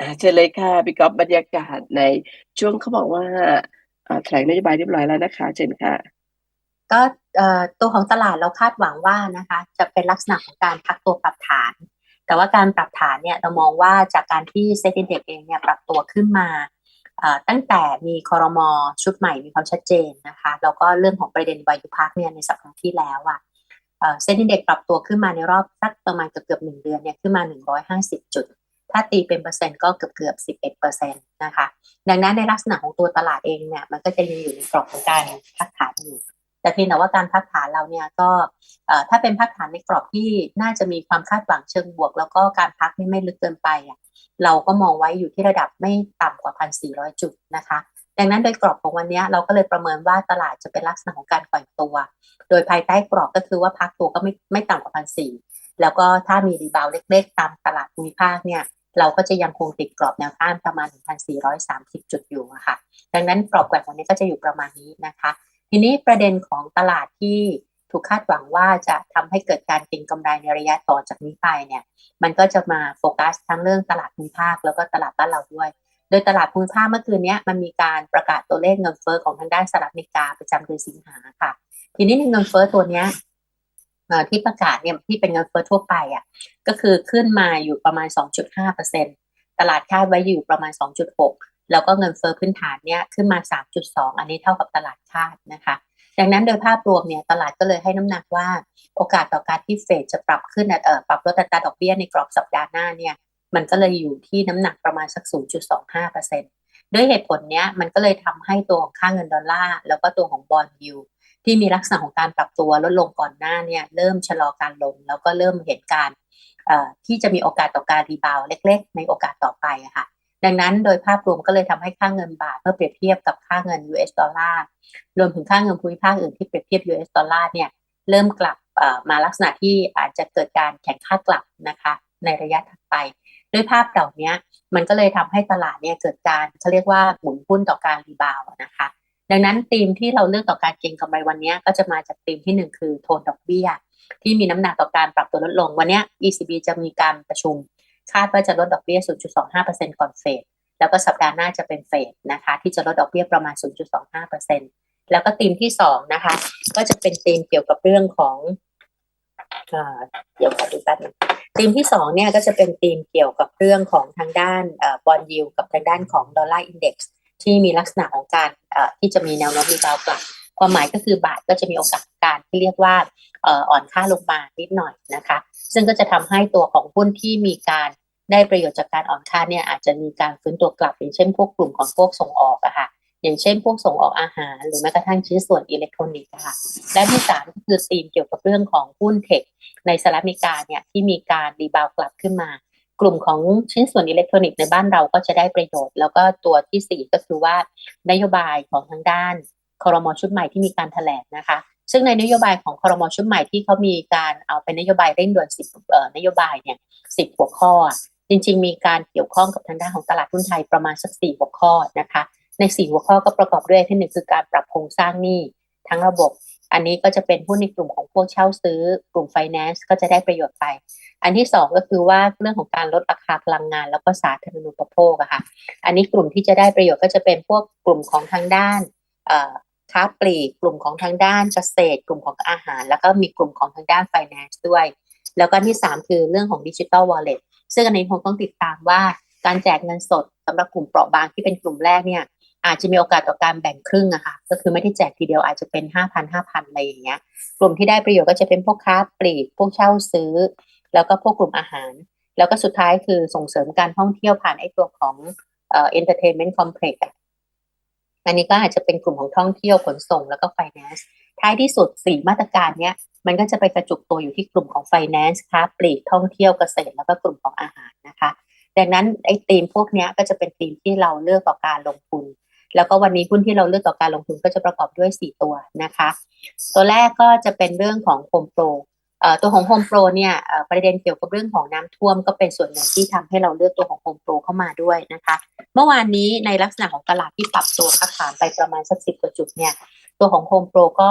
อาเชิญเลยค่ะพี่ก๊อฟบรรยากาศในช่วงเขาบอกว่าอ่าแถลงนโยบายเรียบร้อยแล้วนะคะ เชิญค่ะ ก็เอ่อตัวของตลาดเราคาดหวังว่านะคะ จะเป็นลักษณะของการพักตัวปรับฐาน แต่ว่าการปรับฐานเนี่ยเรามองว่าจากการที่ Set Index เองเนี่ยปรับตัวขึ้นมาอ่าตั้งแต่มีคอรมอ.ชุดใหม่มีความชัดเจนนะคะแล้วก็เรื่องของประเด็นวายุพักเนี่ยในสัปดาห์ที่แล้วอะเอ่อ Set Index ปรับตัวขึ้นมาในรอบสักประมาณเกือบๆ1เดือนเนี่ยขึ้นมา 150 จุด ถ้าตีเป็นเปอร์เซ็นต์ก็เกือบๆ11%นต์นะคะ ดังนั้นในลักษณะของตัวตลาดเองเนี่ยมันก็จะยังอยู่ในกรอบของการพักฐานอยู่แต่เพียงแต่ว่าการพักฐานเราเนี่ยก็ถ้าเป็นพักฐานในกรอบที่น่าจะมีความคาดหวังเชิงบวก แล้วก็การพักนี่ไม่ลึกเกินไปอะเราก็มองไว้อยู่ที่ระดับไม่ต่ำกว่า 1,400 จุดนะคะ ดังนั้นโดยกรอบของวันนี้เราก็เลยประเมินว่าตลาดจะเป็นลักษณะของการปล่อยตัว โดยภายใต้กรอบก็คือว่าพักตัวก็ไม่ไม่ต่ำกว่า 1,400 แล้วก็ถ้ามีรีบาวเล็กๆ ตามตลาดภูมิภาคเนี่ย เราก็จะยังคงติดกรอบแนวต้านประมาณ 1,430 จุดอยู่ค่ะ ดังนั้นกรอบแกว่งวันนี้ก็จะอยู่ประมาณนี้นะคะ ทีนี้ประเด็นของตลาดที่ถูกคาดหวังว่าจะทำให้เกิดการเก็งกำไรในระยะต่อจากนี้ไปเนี่ย มันก็จะมาโฟกัสทั้งเรื่องตลาดภูมิภาคแล้วก็ตลาดบ้านเราด้วย โดยตลาดภูมิภาคเมื่อคืนนี้มันมีการประกาศตัวเลขเงินเฟ้อของทางด้านสหรัฐอเมริกาประจำเดือนสิงหาค่ะ ทีนี้ในเงินเฟ้อตัวเนี้ย ที่ประกาศเนี่ยที่เป็นเงินเฟ้อทั่วไปอะก็คือขึ้นมาอยู่ประมาณ 2.5%ตลาดคาดไว้อยู่ประมาณ 2.6 แล้วก็เงินเฟ้อพื้นฐานเนี่ยขึ้นมา 3.2 อันนี้เท่ากับตลาดคาดนะคะดังนั้นโดยภาพรวมเนี่ยตลาดก็เลยให้น้ำหนักว่าโอกาสต่อการที่ Fed จะปรับขึ้นเอ่อปรับลดอัตราดอกเบี้ยในกรอบสัปดาห์หน้าเนี่ยมันก็เลยอยู่ที่น้ำหนักประมาณสัก 0.25%ด้วยเหตุผลเนี้ยมันก็เลยทำให้ตัวของค่าเงินดอลลาร์แล้วก็ตัวของ Bond Yield ที่มีลักษณะของการปรับตัวลดลงก่อนหน้าเนี่ยเริ่มชะลอการลง แล้วก็เริ่มเห็นการที่จะมีโอกาสต่อการรีบาวเล็ก ๆ ในโอกาสต่อไปะค่ะดังนั้นโดยภาพรวมก็เลยทำให้ค่าเงินบาทเมื่อเปรียบเทียบกับค่าเงิน US ดอลลาร์รวมถึงค่าเงินภูมิภาคอื่นที่เปรียบเทียบ US ดอลลาร์เนี่ยเริ่มกลับมาลักษณะที่อาจจะเกิดการแข็งค่ากลับนะคะในระยะถัดไป ด้วยภาพเหล่านี้มันก็เลยทำให้ตลาดเนี่ยเกิดการเขาเรียกว่าหมุนหุ้นต่อการรีบาวนะคะ ดังนั้นธีมที่เราเลือกต่อการเก็งกำไรวันนี้ก็จะมาจากธีมที่ 1 คือโทนดอกเบี้ย ที่มีน้ำหนักต่อการปรับตัวลดลงวันนี้ ECB จะมีการประชุม คาดว่าจะลดดอกเบี้ย 0.25%ก่อน Fed แล้วก็สัปดาห์หน้าจะเป็น Fed นะคะที่จะลดดอกเบี้ยประมาณ 0.25%แล้วก็ธีมที่2นะคะก็จะเป็นธีมเกี่ยวกับเรื่องของเดี๋ยวขอดูแป๊บนึงธีมที่2เนี่ยก็จะเป็นธีมเกี่ยวกับเรื่องของทางด้านเอ่อ Bond Yield กับทางด้านของ Dollar Index ที่มีลักษณะของการที่จะมีแนวโน้มรีบาวกลับ ความหมายก็คือบาทก็จะมีโอกาสการที่เรียกว่าอ่อนค่าลงมานิดหน่อยนะคะ ซึ่งก็จะทำให้ตัวของหุ้นที่มีการได้ประโยชน์จากการอ่อนค่าเนี่ยอาจจะมีการฟื้นตัวกลับ อย่างเช่นพวกกลุ่มของพวกส่งออกอะค่ะอย่างเช่นพวกส่งออกอาหาร หรือแม้กระทั่งชิ้นส่วนอิเล็กทรอนิกส์ค่ะและที่3ก็คือธีมเกี่ยวกับเรื่องของหุ้นเทคในสหรัฐอเมริกาเนี่ยที่มีการรีบาวกลับขึ้นมา กลุ่มของชิ้นส่วนอิเล็กทรอนิกส์ในบ้านเราก็จะได้ประโยชน์ แล้วก็ตัวทีสี่4ก็คือว่านโยบายของทางด้านคอรมอ.ชุดใหม่ที่มีการแถลงนะคะ ซึ่งในนโยบายของคอรมอ.ชุดใหม่ที่เขามีการเอาเป็นนโยบายเร่งด่วน10เอ่อนโยบายเนี่ย10หัวข้อ จริง ๆ มีการเกี่ยวข้องกับทางด้านของตลาดหุ้นไทยประมาณสัก4หัวข้อนะคะ ใน4หัวข้อก็ประกอบด้วยที่1คือการปรับโครงสร้างหนี้ทั้งระบบ อันนี้ก็จะเป็นหุ้นในกลุ่มของพวกเช่าซื้อกลุ่มไฟแนนซ์ก็จะได้ประโยชน์ไป อันที่ 2 ก็คือว่าเรื่องของการลดราคาพลังงาน แล้วก็สาธารณูปโภคอะค่ะ อันนี้กลุ่มที่จะได้ประโยชน์ก็จะเป็นพวกกลุ่มของทางด้านค้าปลีก กลุ่มของทางด้านเกษตร กลุ่มของอาหาร แล้วก็มีกลุ่มของทางด้านไฟแนนซ์ด้วย แล้วก็ที่ 3 คือเรื่องของ Digital Wallet ซึ่งอันนี้คงต้องติดตามว่าการแจกเงินสดสำหรับกลุ่มเปราะบางที่เป็นกลุ่มแรกเนี่ย อาจจะมีโอกาสต่อการแบ่งครึ่งอะค่ะก็คือไม่ได้แจกทีเดียวอาจจะเป็น5,000 5,000อะไรอย่างเงี้ย กลุ่มที่ได้ประโยชน์ก็จะเป็นพวกค้าปลีกพวกเช่าซื้อ แล้วก็พวกกลุ่มอาหาร แล้วก็สุดท้ายคือส่งเสริมการท่องเที่ยวผ่านไอ้ตัวของเอ่อ Entertainment Complex อะอันนี้ก็อาจจะเป็นกลุ่มของท่องเที่ยวขนส่งแล้วก็ไฟแนนซ์ท้ายที่สุด4มาตรการเนี้ยมันก็จะไปกระจุกตัวอยู่ที่กลุ่มของไฟแนนซ์ค้าปลีกท่องเที่ยวเกษตรแล้วก็กลุ่มของอาหารนะคะ ดังนั้นไอ้ธีมพวกนี้ก็จะเป็นธีมที่เราเลือกต่อการลงทุน แล้วก็วันนี้หุ้นที่เราเลือกต่อการลงทุนก็จะประกอบด้วย 4 ตัวนะคะ ตัวแรกก็จะเป็นเรื่องของ Home Pro เอ่อตัวของ Home Pro เนี่ยประเด็นเกี่ยวกับเรื่องของน้ำท่วมก็เป็นส่วนหนึ่งที่ทำให้เราเลือกตัวของ Home Pro เข้ามาด้วยนะคะ เมื่อวานนี้ในลักษณะของตลาดที่ปรับตัวพักฐานไปประมาณสัก10กว่าจุดเนี่ยตัวของ Home Pro ก็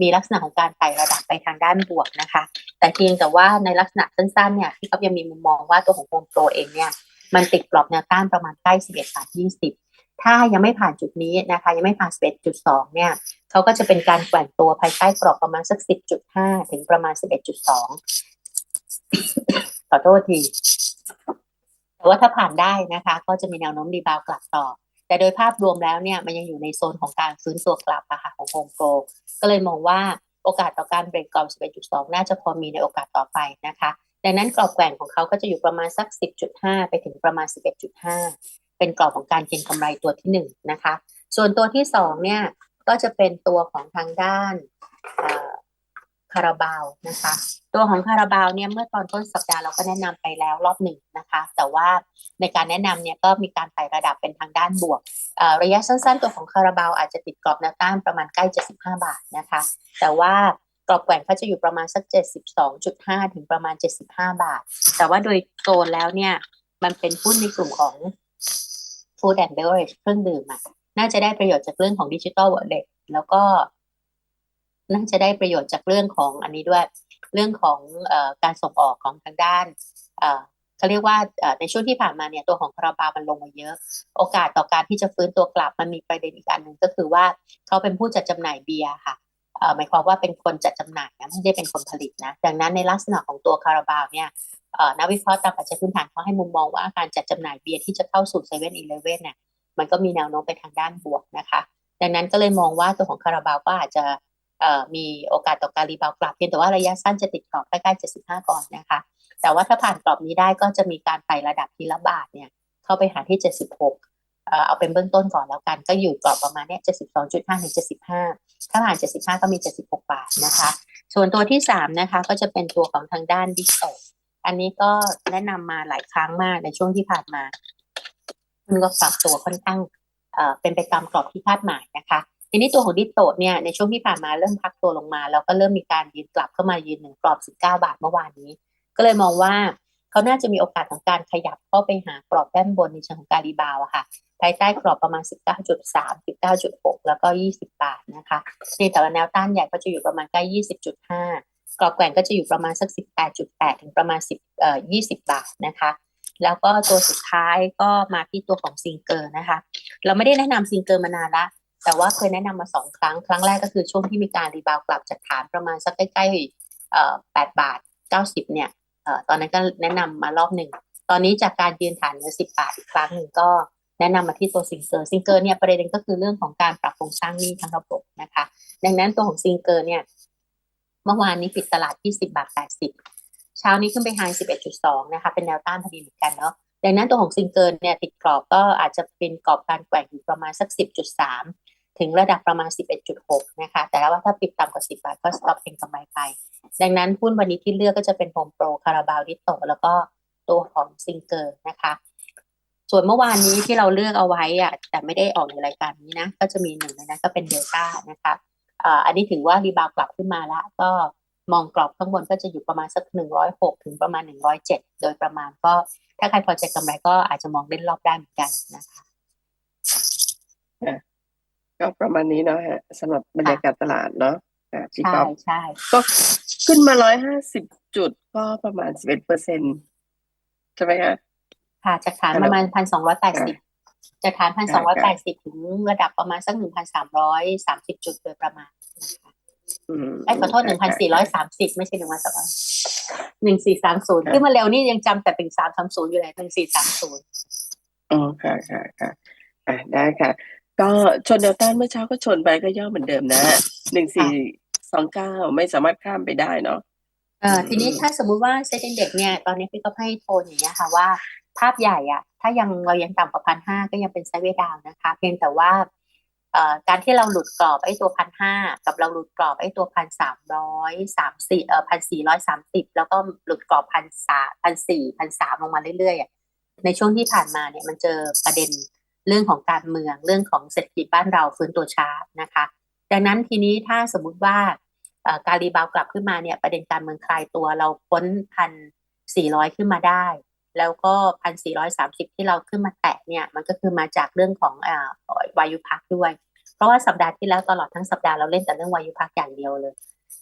มีลักษณะของการไต่ระดับไปทางด้านบวกนะคะ แต่เพียงแต่ว่าในลักษณะสั้นๆเนี่ยพี่ก๊อฟยังมีมุมมองว่าตัวของ Home Pro เองเนี่ยมันติดกรอบแนวต้านประมาณใกล้11บาท20 ถ้ายังไม่ผ่านจุดนี้นะคะ ยังไม่ผ่าน11.2เนี่ยเขาก็จะเป็นการแกว่งตัวภายใต้กรอบประมาณสัก 10.5 ถึงประมาณ 11.2 ขอโทษที แต่ว่าถ้าผ่านได้นะคะ ก็จะมีแนวโน้มรีบาวกลับต่อ แต่โดยภาพรวมแล้วเนี่ยมันยังอยู่ในโซนของการฟื้นตัวกลับอะค่ะของโฮมโปรก็เลยมองว่าโอกาสต่อการเบรกกรอบ 11.2 น่าจะพอมีในโอกาสต่อไปนะคะดังนั้นกรอบแกว่งของเขาก็จะอยู่ประมาณสัก 10.5 ไปถึงประมาณ 11.5 เป็นกรอบของการเก็งกำไรตัวที่1นะคะ ส่วนตัวที่2เนี่ยก็จะเป็นตัวของทางด้านคาราบาวนะคะ ตัวของคาราบาวเนี่ยเมื่อตอนต้นสัปดาห์เราก็แนะนำไปแล้วรอบหนึ่งนะคะ แต่ว่าในการแนะนำเนี่ยก็มีการไต่ระดับเป็นทางด้านบวกระยะสั้นๆ ตัวของคาราบาวอาจจะติดกรอบแนวต้านประมาณใกล้ 75 บาทนะคะ แต่ว่ากรอบแกว่งเขาจะอยู่ประมาณสัก 72.5 ถึงประมาณ 75 บาท แต่ว่าโดยโซนแล้วเนี่ยมันเป็นหุ้นในกลุ่มของ food and beverage เครื่องดื่มอะน่าจะได้ประโยชน์จากเรื่องของดิจิทัลวอลเล็ตแล้วก็ น่าจะได้ประโยชน์จากเรื่องของอันนี้ด้วย เรื่องของอการส่งออกของทางด้านเขาเรียกว่าในช่วงที่ผ่านมาเนี่ยตัวของคาราบาวมันลงมาเยอะ โอกาสต่อการที่จะฟื้นตัวกลับมันมีประเด็นอีกอันหนึ่งก็คือว่าเขาเป็นผู้จัดจำหน่ายเบียร์ค่ะหมายความว่าเป็นคนจัดจำหน่ายนะไม่ได้เป็นคนผลิตนะ ดังนั้นในลักษณะของตัวคาราบาวเนี่ย นักวิเคราะห์ตามปัจจัยพื้นฐานเขาให้มุมมองว่าการจัดจำหน่ายเบียร์ที่จะเข้าสู่เซเว่นอีเลเว่นเนี่ยมันก็มีแนวโน้มไปทางด้านบวกนะคะ ดังนั้นก็เลยมองว่าตัวของคาราบาวก็อาจจะมีโอกาสต่อการรีบาวกลับเพียงแต่ว่าระยะสั้นจะติดกรอบใกล้ๆ75 ก่อนนะคะ แต่ว่าถ้าผ่านกรอบนี้ได้ก็จะมีการไต่ระดับทีละบาทเนี่ยเข้าไปหาที่ 76เอาเป็นเบื้องต้นก่อนแล้วกันก็อยู่กรอบประมาณเนี้ย72.5ถึง75 ถ้าผ่าน 75 ก็มี 76 บาทนะคะ ส่วนตัวที่ 3 นะคะ ก็จะเป็นตัวของทางด้านดิจิต อันนี้ก็แนะนำมาหลายครั้งมากในช่วงที่ผ่านมามันก็ปรับตัวค่อนข้างเป็นไปตามกรอบที่คาดหมายนะคะทีนี้ตัวของดิจิโตเนี่ยในช่วงที่ผ่านมาเริ่มพักตัวลงมา แล้วก็เริ่มมีการยืนกลับเข้ามายืนหนึ่งกรอบ 19 บาทเมื่อวานนี้ ก็เลยมองว่าเขาน่าจะมีโอกาสของการขยับเข้าไปหากรอบด้านบนในเชิงของการรีบาวอะค่ะภายใต้กรอบประมาณ 19.3 19.6 แล้วก็ 20 บาทนะคะในแต่ละแนวต้านใหญ่ก็จะอยู่ประมาณใกล้ 20.5 กรอบแกว่งก็จะอยู่ประมาณสัก 18.8 ถึงประมาณ 10เอ่อ20 บาทนะคะ แล้วก็ตัวสุดท้ายก็มาที่ตัวของซิงเกอร์นะคะ เราไม่ได้แนะนำซิงเกอร์มานานละ แต่ว่าเคยแนะนำมาสองครั้ง ครั้งแรกก็คือช่วงที่มีการรีบาวกลับจากฐานประมาณสักใกล้ๆเอ่อ8บาท 90 เนี่ยเอ่อตอนนั้นก็แนะนำมารอบหนึ่ง ตอนนี้จากการยืนฐานเหนือ10 บาทอีกครั้งหนึ่งก็แนะนำมาที่ตัวซิงเกอร์ซิงเกอร์เนี่ยประเด็นก็คือเรื่องของการปรับโครงสร้างหนี้ทั้งระบบนะคะ ดังนั้นตัวของซิงเกอร์เนี่ย เมื่อวานนี้ปิดตลาดที่10บาท80 เช้านี้ขึ้นไปไฮ11.2 นะคะ เป็นแนวต้านพอดีเหมือนกันเนาะดังนั้นตัวของซิงเกิลเนี่ยติดกรอบก็อาจจะเป็นกรอบการแกว่งอยู่ประมาณสัก 10.3 ถึงระดับประมาณ 11.6 นะคะ แต่ว่าถ้าปิดต่ำกว่า 10 บาทก็สต็อปเป็นกำไรไป ดังนั้นหุ้นวันนี้ที่เลือกก็จะเป็นโฮมโปรคาราบาวดิโตแล้วก็ตัวของซิงเกิลนะคะส่วนเมื่อวานนี้ที่เราเลือกเอาไว้อะแต่ไม่ได้ออกในรายการนี้นะ ก็จะมีหนึ่งในนั้นก็เป็นเดลต้านะคะ อันนี้ถือว่ารีบาวกลับขึ้นมาแล้ว ก็มองกรอบข้างบนก็จะอยู่ประมาณสัก 106 ถึงประมาณ 107 โดยประมาณก็ ถ้าใครพอใจกำไรก็อาจจะมองเล่นรอบได้เหมือนกันนะคะก็ประมาณนี้เนาะฮะสำหรับบรรยากาศตลาดเนาะพี่ก๊อฟใช่ก็ขึ้นมา 150 จุดก็ประมาณ 11เปอร์เซ็นต์ใช่ไหมคะค่ะจากฐานประมาณ 1,280 จากฐานพันสองร้อยแปดสิบถึงระดับประมาณสักหนึ่งพันสามร้อยสามสิบจุดโดยประมาณนะคะอืมไอ้ยขอโทษหนึ่งพันสี่ร้อยสามสิบไม่ใช่หนึ่งพันสองร้อยหนึ่งสี่สามศูนย์ขึ้นมาเร็วนี่ยังจำแต่หนึ่งสามสามศูนย์อยู่เลยหนึ่งสี่สามศูนย์อ๋อค่ะค่ะค่ะอ่าได้ค่ะ ก็ชนแนวต้านเมื่อเช้าก็ชนไปก็ย่อเหมือนเดิมนะหนึ่งสี่สองเก้าไม่สามารถข้ามไปได้เนาะเอ่อทีนี้ถ้าสมมุติว่าเซ็ตอินเด็กเนี่ย ตอนนี้พี่ก็ให้โทนอย่างเงี้ยค่ะว่าภาพใหญ่อะ ถ้ายังเรายังต่ำกว่าพันห้าก็ยังเป็นไซเวดาวนะคะ เพียงแต่ว่าการที่เราหลุดกรอบไอ้ตัวพันห้ากับเราหลุดกรอบไอ้ตัวพันสามร้อยสามสิบเอ่อพันสี่ร้อยสามสิบแล้วก็หลุดกรอบพันสามพันสี่พันสามลงมาเรื่อยๆในช่วงที่ผ่านมาเนี่ยมันเจอประเด็นเรื่องของการเมืองเรื่องของเศรษฐกิจบ้านเราฟื้นตัวช้านะคะดังนั้นทีนี้ถ้าสมมุติว่าการรีบาวกลับขึ้นมาเนี่ยประเด็นการเมืองคลายตัวเราพ้นพันสี่ร้อยขึ้นมาได้ แล้วก็พันสี่ร้อยสามสิบที่เราขึ้นมาแตะเนี่ยมันก็คือมาจากเรื่องของอ่าวายุพักด้วย เพราะว่าสัปดาห์ที่แล้วตลอดทั้งสัปดาห์เราเล่นแต่เรื่องวายุพักอย่างเดียวเลย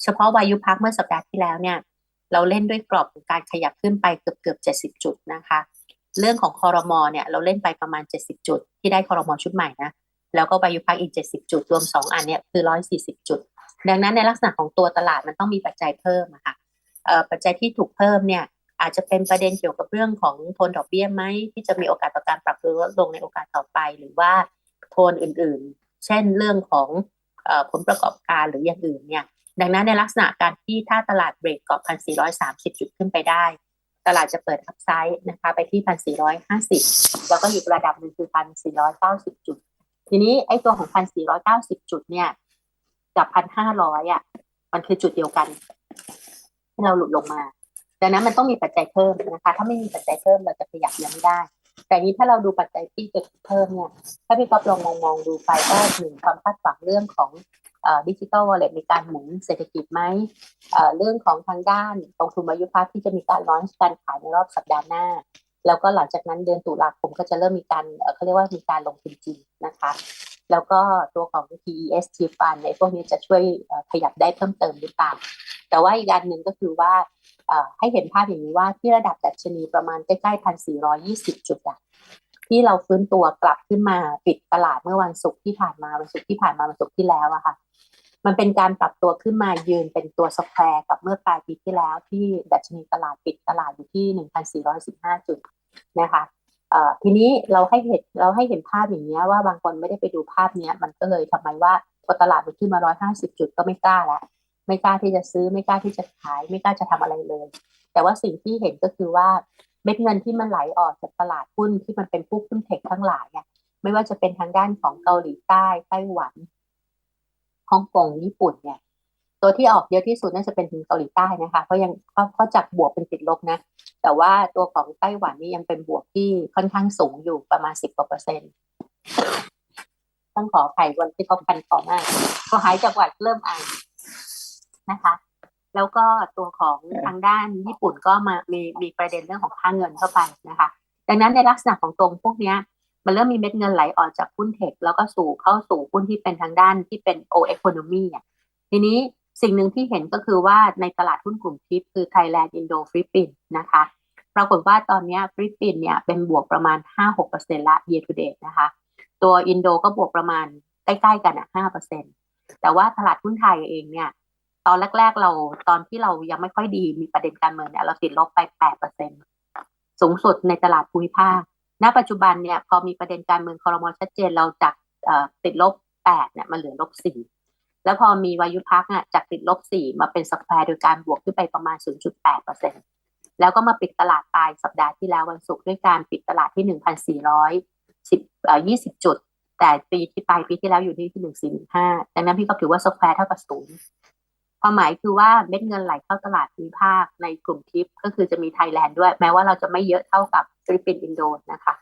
เฉพาะวายุพักเมื่อสัปดาห์ที่แล้วเนี่ยเราเล่นด้วยกรอบของการขยับขึ้นไปเกือบเกือบเจ็ดสิบจุดนะคะ เรื่องของคอรมอเนี่ยเราเล่นไปประมาณ70จุด ที่ได้คอรมอชุดใหม่นะแล้วก็วายุพักอีก70จุดรวม2อันเนี่ยคือ140จุด ดังนั้นในลักษณะของตัวตลาดมันต้องมีปัจจัยเพิ่มอะค่ะเอ่อปัจจัยที่ถูกเพิ่มเนี่ย อาจจะเป็นประเด็นเกี่ยวกับเรื่องของโทนดอกเบี้ยไหมที่จะมีโอกาสต่อการปรับตัวลดลงในโอกาสต่อไป หรือว่าโทนอื่นๆ เช่นเรื่องของอผลประกอบการหรืออย่างอื่นเนี่ยดังนั้นในลักษณะการที่ถ้าตลาดเบรกกรอบ1,430 จุดขึ้นไปได้ ตลาดจะเปิดอัพไซด์นะคะไปที่ 1,450 แล้วก็อีกระดับหนึ่งคือ 1,490 จุด ทีนี้ไอ้ตัวของ 1,490 จุดเนี่ยกับ 1,500 อะ มันคือจุดเดียวกัน ที่เราหลุดลงมา ดังนั้นมันต้องมีปัจจัยเพิ่มนะคะ ถ้าไม่มีปัจจัยเพิ่มเราจะขยับยังไม่ได้ แต่นี้ถ้าเราดูปัจจัยที่จะเพิ่มเนี่ย ถ้าพี่ก๊อฟลองมองมองดูไปก็หนึ่งความคาดหวังเรื่องของดิจิ t a ลวอลเล็ตในการหมุนเศรษฐกิจไหม เรื่องของทางด้านกองทุนวายุพักที่จะมีการลอนช์การขายในรอบสัปดาห์หน้า แล้วก็หลังจากนั้นเดือนตุลาคมก็จะเริ่มมีการเขาเรียกว่ามีการลงทุนจริงนะคะ แล้วก็ตัวของ PES T Fund ในพวกนี้จะช่วยขยับได้เพิ่มเติมหรือเปล่า แต่ว่าอีกอันหนึ่งก็คือว่า ให้เห็นภาพอย่างนี้ว่าที่ระดับดัชนีประมาณใกล้ๆพันสี่ร้อยี่สิบจุดอะที่เราฟื้นตัวกลับขึ้นมาปิดตลาดเมื่อวันศุกร์ที่ผ่านมาวันศุกร์ที่ผ่านมาวันศุกร์ที่แล้วอะค่ะ มันเป็นการปรับตัวขึ้นมายืนเป็นตัวสแควร์กับเมื่อปลายปีที่แล้ว ที่ดัชนีตลาดปิดตลาดอยู่ที่1,415จุดนะคะทีนี้เราให้เห็นเราให้เห็นภาพอย่างนี้ว่าบางคนไม่ได้ไปดูภาพเนี้ยมันก็เลยทำไมว่าพอตลาดมันขึ้นมา 150 จุดก็ไม่กล้าและ ไม่กล้าที่จะซื้อไม่กล้าที่จะขาย ไม่กล้าจะทำอะไรเลย แต่ว่าสิ่งที่เห็นก็คือว่าเม็ดเงินที่มันไหลออกจากตลาดหุ้นที่มันเป็นพวกหุ้นเทคทั้งหลายเนี่ยไม่ว่าจะเป็นทางด้านของเกาหลีใต้ไต้หวันฮ่องกงญี่ปุ่นเนี่ย ตัวที่ออกเยอะที่สุดน่าจะเป็นถึงเกาหลีใต้นะคะเพราะยังเขาเขาจากบวกเป็นติดลบนะ แต่ว่าตัวของไต้หวันนี่ยังเป็นบวกที่ค่อนข้างสูงอยู่ประมาณสิบกว่าเปอร์เซ็นต์ต้องขออภัยวันที่เขาพันขอมากพอหายจากหวัดเริ่มไอนะคะ แล้วก็ตัวของทางด้านญี่ปุ่นก็มามีมีประเด็นเรื่องของค่าเงินเข้าไปนะคะ ดังนั้นในลักษณะของตรงพวกเนี้ยมันเริ่มมีเม็ดเงินไหลออกจากหุ้นเทคแล้วก็สู่เข้าสู่หุ้นที่เป็นทางด้านที่เป็นโอเอ o n o m y อะทีนี้สิ่งหนึ่งที่เห็นก็คือว่าในตลาดหุ้นกลุ่มทิปคือ Thailand Indo ฟิลิปปินส์นะคะปรากฏว่าตอนนี้ฟิลิปปินส์เนี่ยเป็นบวกประมาณ 5-6%ละ year to date นะคะ ตัวอินโดก็บวกประมาณใกล้ๆกันอะ5%แต่ว่าตลาดหุ้นไทยเองเนี่ยต อนแรก ๆ เราตอนที่เรายังไม่ค่อยดีมีประเด็นการเมืองเนี่ยเราติดลบไป8%สูงสุดในตลาดภูมิภาค ณ ปัจจุบันเนี่ยพอมีประเด็นการเมืองคอรมอชัดเจนเราจากติดลบ8เนี่ยมาเหลือลบ4แล้วพอมีวายุพักเนี่ยจากติดลบ4มาเป็นสแควร์โดยการบวกขึ้นไปประมาณ 0.8%แล้วก็มาปิดตลาดปลายสัปดาห์ที่แล้ววันศุกร์ด้วยการปิดตลาดที่ 1,410 20 จุด แต่ปีที่ปลายปีที่แล้วอยู่ที่ที่ 1,415ดังนั้นพี่ก็ถือว่าสแควร์เท่ากับศูนย์ ความหมายคือว่าเม็ดเงินไหลเข้าตลาดภูมิภาคในกลุ่มทิปก็คือจะมีไทยแลนด์ด้วย แม้ว่าเราจะไม่เยอะเท่ากับฟิลิปปินส์อินโดนะคะ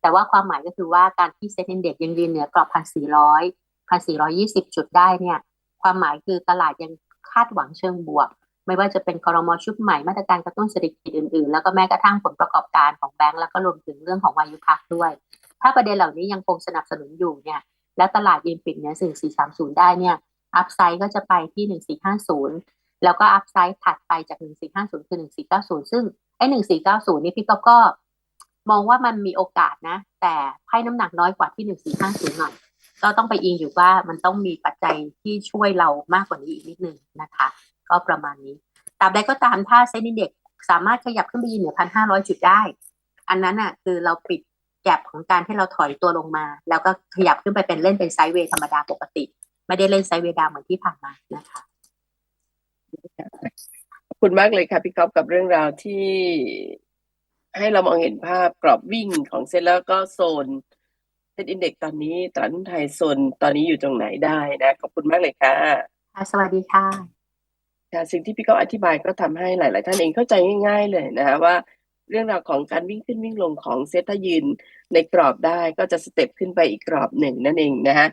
แต่ว่าความหมายก็คือว่าการที่เซ็นเด็กยังยืนเหนือกรอบพันสี่ร้อยพันสี่ร้อยี่สิบจุดได้เนี่ย ความหมายคือตลาดยังคาดหวังเชิงบวก ไม่ว่าจะเป็นคอรมอชุดใหม่มาตรการกระตุ้นเศรษฐกิจอื่นๆ แล้วก็แม้กระทั่งผลประกอบการของแบงก์แล้วก็รวมถึงเรื่องของวายุพักด้วย ถ้าประเด็นเหล่านี้ยังคงสนับสนุนอยู่เนี่ย แล้วตลาดยืนปิดเนี่ยสี่สี่สามศูนย์ได้เนี่ย อัพไซด์ก็จะไปที่หนึ่งสี่ห้าศูนย์แล้วก็อัพไซด์ถัดไปจากหนึ่งสี่ห้าศูนย์คือหนึ่งสี่เก้าศูนย์ซึ่งไอ้หนึ่งสี่เก้าศูนย์นี่พี่ก็ก็ มองว่ามันมีโอกาสนะ แต่ให้น้ำหนักน้อยกว่าที่หนึ่งสี่ห้าศูนย์หน่อย ก็ต้องไปอิงอยู่ว่ามันต้องมีปัจจัยที่ช่วยเรามากกว่านี้อีกนิดนึงนะคะ ก็ประมาณนี้ตาบใดก็ตามถ้าเซ็นดีเด็กสามารถขยับขึ้นไปยืนเหนือพันห้าร้อยจุดได้ อันนั้นอะคือเราปิดแกลบของการที่เราถอยตัวลงมา แล้วก็ขยับขึ้นไปเป็นเล่นเป็นไซด์เวย์ธรรมดาปกติ ไม่ได้เล่นไซด์เวย์ดาวเหมือนที่ผ่านมานะคะขอบคุณมากเลยค่ะพี่ก๊อฟกับเรื่องราวที่ให้เรามองเห็นภาพกรอบวิ่งของเซ็นแล้วก็โซนเซ็นอินเด็กตอนนี้ตลาดหุ้นไทยโซนตอนนี้อยู่ตรงไหนได้นะขอบคุณมากเลยค่ะค่ะสวัสดีค่ะค่ะสิ่งที่พี่ก๊อฟอธิบายก็ทำให้หลาย ๆ ท่านเองเข้าใจง่าย ๆ เลยนะคะว่าเรื่องราวของการวิ่งขึ้นวิ่งลงของเซ็ตถ้ายืนในกรอบได้ก็จะสเต็ปขึ้นไปอีกกรอบหนึ่งนั่นเองนะฮะ